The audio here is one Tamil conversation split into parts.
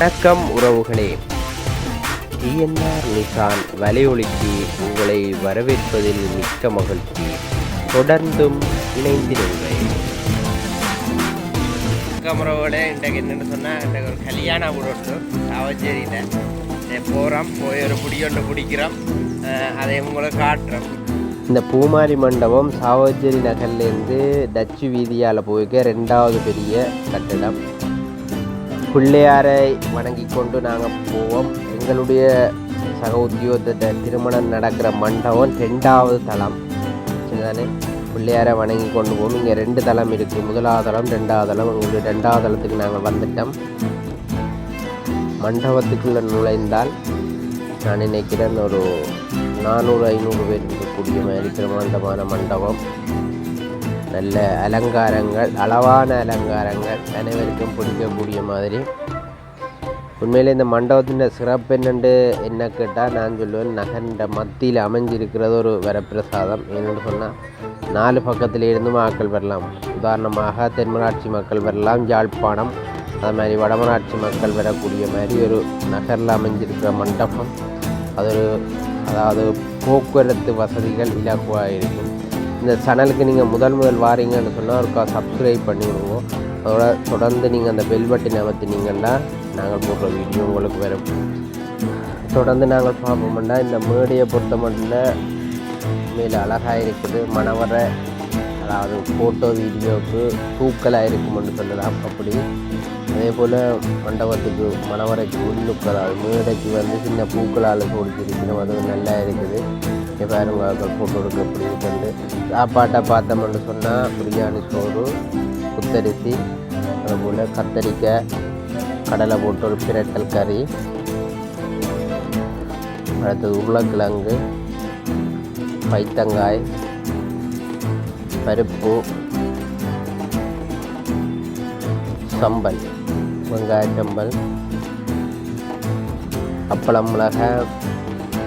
வணக்கம் உறவுகளே. டிஎன்ஆர் நிசான் வலையொலிக்கு உங்களை வரவேற்பதில் மிக்க மகிழ்ச்சி. தொடர்ந்தும் இணைந்திருங்கள். வணக்கம் உறவுகளே இன்றைக்கு என்னென்னு சொன்னால் இன்றைக்கு ஒரு கல்யாணம் விடட்டு சாவச்சேரியில். போகிறோம் போய் ஒரு பிடி ஒன்று பிடிக்கிறோம் அதை உங்களுக்கு காட்டுறோம். இந்த பூமாரி மண்டபம் சாவச்சேரி நகர்லேருந்து டச்சு வீதியால் போய்க்க ரெண்டாவது பெரிய கட்டிடம். பிள்ளையாரை வணங்கி கொண்டு நாங்கள் போவோம். எங்களுடைய சக உத்தியோகத்தை திருமணம் நடக்கிற மண்டபம் ரெண்டாவது தளம். சரிதானே? பிள்ளையாரை வணங்கி கொண்டு போவோம். இங்கே ரெண்டு தளம் இருக்குது முதலாவது தளம் ரெண்டாவது தளம். எங்களுடைய ரெண்டாவது தளத்துக்கு நாங்கள் வந்துட்டோம். மண்டபத்துக்குள்ளே நுழைந்தால் நான் நினைக்கிறேன் ஒரு நானூறு ஐநூறு பேர் இருக்கக்கூடிய மாதிரி பிரமாண்டமான மண்டபம். நல்ல அலங்காரங்கள் அளவான அலங்காரங்கள் அனைவருக்கும் பிடிக்கக்கூடிய மாதிரி. உண்மையில் இந்த மண்டபத்தின் சிறப்பு என்னென்று என்ன கேட்டால் நான் சொல்லுவேன் நகர்ந்த மத்தியில் அமைஞ்சிருக்கிறது ஒரு வரப்பிரசாதம். என்னென்னு சொன்னால் நாலு பக்கத்தில் இருந்தும் மக்கள் வரலாம். உதாரணமாக தென்மராட்சி மக்கள் வரலாம் யாழ்ப்பாணம் அது மாதிரி வடமராட்சி மக்கள் வரக்கூடிய மாதிரி ஒரு நகரில் அமைஞ்சிருக்கிற மண்டபம். அது ஒரு அதாவது போக்குவரத்து வசதிகள் இலகுவாக இருக்கும் இந்த சேனலுக்கு நீங்கள் முதல் முதல் வாரீங்கன்னு சொன்னால் ஒருக்கா சப்ஸ்கிரைப் பண்ணி விடுவோம் அதோட தொடர்ந்து நீங்கள் அந்த பெல் பட்டினை அமர்த்தினீங்கன்னா நாங்கள் போடுற வீடியோ உங்களுக்கு வரும் தொடர்ந்து நாங்கள் பார்ப்போம்னா இந்த மேடையை பொறுத்த மட்டும் மேலே அழகாக இருக்குது. மணவரை அதாவது ஃபோட்டோ வீடியோவுக்கு பூக்களாக இருக்குமென்று சொல்லலாம் அப்படி. அதே போல் மண்டபத்துக்கு மணவரைக்கு உள்ளுக்கு அதாவது மேடைக்கு வந்து சின்ன பூக்களால் சோடிச்சிருக்கணும் அது நல்லா இருக்குது. இங்கே பாருங்க போட்டு எடுக்க அப்படி இருக்குது சாப்பாட்டை பார்த்தோம்னு சொன்னால் பிரியாணி சோறு குத்தரிசி அதுபோல் கத்தரிக்காய் கடலை போட்டு ஒரு பிரட்டல் கறி அடுத்தது உருளைக்கிழங்கு பைத்தங்காய் பருப்பு சம்பல் வெங்காய சம்பல் அப்பளம் மிளகாய்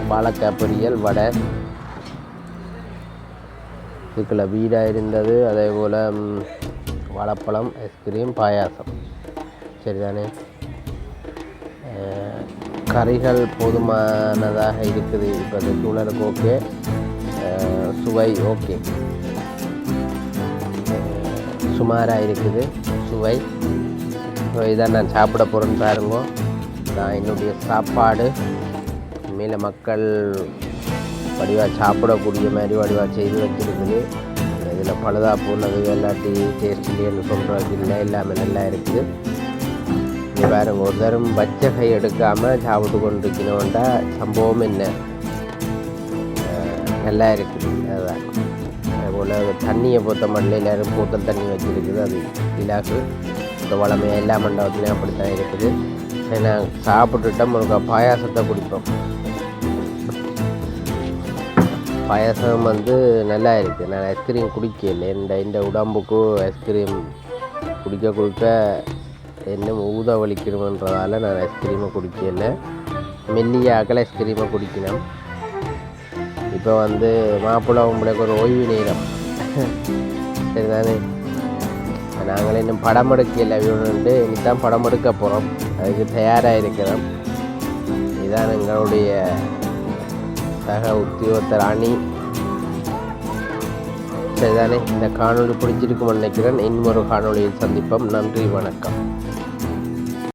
வாழைக்காய் பொரியல் வடை இதுக்குள்ள வீடாக இருந்தது. அதே போல் வாழைப்பழம் ஐஸ்கிரீம் பாயாசம். சரிதானே? கறிகள் போதுமானதாக இருக்குது. இப்போ சூழலுக்கு ஓகே. சுவை ஓகே. சுமாராக இருக்குது. சுவை. ஸோ இதான் நான் சாப்பிட போகிறேன்னு பாருங்க. நான் என்னுடைய சாப்பாடு. மேலே மக்கள் வடிவாக சாப்பிடக்கூடிய மாதிரி வடிவாக செய்து வச்சுருக்குது. இதில் பழுதா போனது இல்லாட்டி டேஸ்ட் இல்லைன்னு சொல்கிறது இல்லை. எல்லாமே நல்லா இருக்குது. இது வேறு ஒரு தரம் பச்சை கை எடுக்காமல் சாப்பிட்டு கொண்டிருக்கணும்டா சம்பவம் என்ன? நல்லா இருக்குது. அதுதான் அதுபோல் தண்ணியை பொறுத்த மட்டும் எல்லோரும் போத்தல் தண்ணி வச்சுருக்குது. அது இலாக்கு. இந்த வளமையாக எல்லா மண்டபத்துலேயும் அப்படித்தான் இருக்குது. ஏன்னா சாப்பிட்டுட்டோம் ஒரு பாயாசத்தை குடிப்போம். பாயசம் வந்து நல்லா இருக்குது நான் ஐஸ்கிரீம் குடிக்கல. இந்த இந்த உடம்புக்கு ஐஸ்கிரீம் குடிக்க குடிக்க என்ன ஊத வலிக்கணுன்றதால நான் ஐஸ்கிரீமை குடிக்கல. மெல்லிய அகல ஐஸ்கிரீமை குடிக்கணும். இப்போ வந்து மாப்பிள்ளை உங்களுக்கு ஒரு ஓய்வு நேரம். சரிதானே? நாங்கள் இன்னும் படம் எடுக்கல. வேணும்ட்டு தான் படம் எடுக்க போகிறோம் அதுக்கு தயாராக இருக்கிறோம். இதான் எங்களுடைய சக உத்தியோகத்தராணி சரிதானே? இந்த காணொளி புரிஞ்சிருக்கும் நினைக்கிறேன். இன்னொரு காணொலியில் சந்திப்போம். நன்றி வணக்கம்.